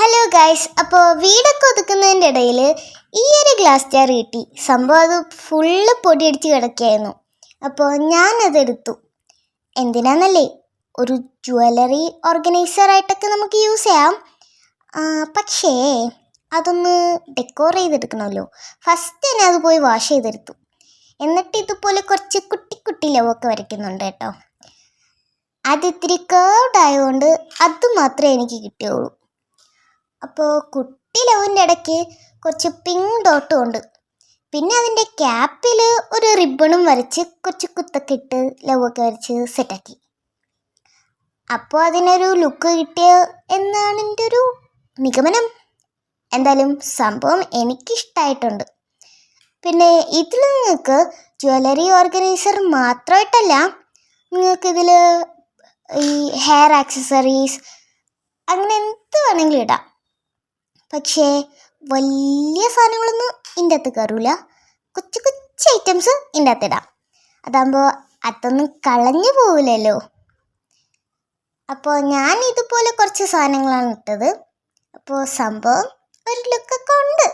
Hello guys അപ്പോൾ വീടൊക്കെ ഒതുക്കുന്നതിന്റെ ഇടയിൽ ഈ ഒരു ഗ്ലാസ് ജാർ കിട്ടി. സംഭവം അത് ഫുള്ള് പൊടിയടിച്ച് കിടക്കുകയായിരുന്നു. അപ്പോൾ ഞാനതെടുത്തു എന്തിനാന്നല്ലേ? ഒരു ജ്വല്ലറി ഓർഗനൈസറായിട്ടൊക്കെ നമുക്ക് യൂസ് ചെയ്യാം. പക്ഷേ അതൊന്ന് ഡെക്കോർ ചെയ്തെടുക്കണമല്ലോ. ഫസ്റ്റ് തന്നെ അത് പോയി വാഷ് ചെയ്തെടുത്തു. എന്നിട്ട് ഇതുപോലെ കുറച്ച് കുട്ടി കുട്ടി ലവൊക്കെ വരയ്ക്കുന്നുണ്ട് കേട്ടോ. അത് ഇത്തിരി കേർഡ് ആയതുകൊണ്ട് അത് മാത്രമേ എനിക്ക് കിട്ടിയുള്ളൂ. അപ്പോൾ കുട്ടി ലവിന്റെ ഇടയ്ക്ക് കുറച്ച് പിങ്ക് ഡോട്ടും ഉണ്ട്. പിന്നെ അതിന്റെ ക്യാപ്പിൽ ഒരു റിബണും വരച്ച് കുറച്ച് കുത്തൊക്കെ ഇട്ട് ലവൊക്കെ വരച്ച് സെറ്റാക്കി അപ്പോൾ അതിനൊരു ലുക്ക് കിട്ടിയ എന്നാണ് എന്റെ ഒരു നിഗമനം. എന്തായാലും സംഭവം എനിക്കിഷ്ടമായിട്ടുണ്ട് പിന്നെ ഇതിൽ നിങ്ങൾക്ക് ജ്വല്ലറി ഓർഗനൈസർ മാത്രമായിട്ടല്ല നിങ്ങൾക്കിതിൽ ഈ ഹെയർ ആക്സസറീസ് അങ്ങനെ എന്ത് വേണമെങ്കിലും ഇടാം. പക്ഷേ വലിയ സാധനങ്ങളൊന്നും ഇതിന്റെ അകത്ത് കയറൂല. കൊച്ചു കൊച്ചു ഐറ്റംസ് ഇതിന്റെ അകത്ത് ഇടാം. അതാകുമ്പോൾ അതൊന്നും കളഞ്ഞു പോവില്ലല്ലോ. അപ്പോൾ ഞാൻ ഇതുപോലെ കുറച്ച് സാധനങ്ങളാണ് ഇട്ടത്. അപ്പോൾ സംഭവം ഒരു ലുക്കൊക്കെ ഉണ്ട്.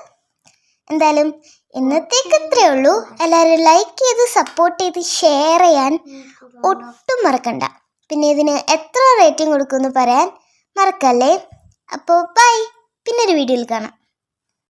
എന്തായാലും ഇന്നത്തേക്ക് ഇത്രയേ ഉള്ളൂ. എല്ലാവരും ലൈക്ക് ചെയ്ത് സപ്പോർട്ട് ചെയ്ത് ഷെയർ ചെയ്യാൻ ഒട്ടും മറക്കണ്ട. പിന്നെ ഇതിന് എത്ര റേറ്റിംഗ് കൊടുക്കുമെന്ന് പറയാൻ മറക്കല്ലേ? അപ്പോൾ ബൈ മറ്റൊരു വീഡിയോയിൽ കാണാം.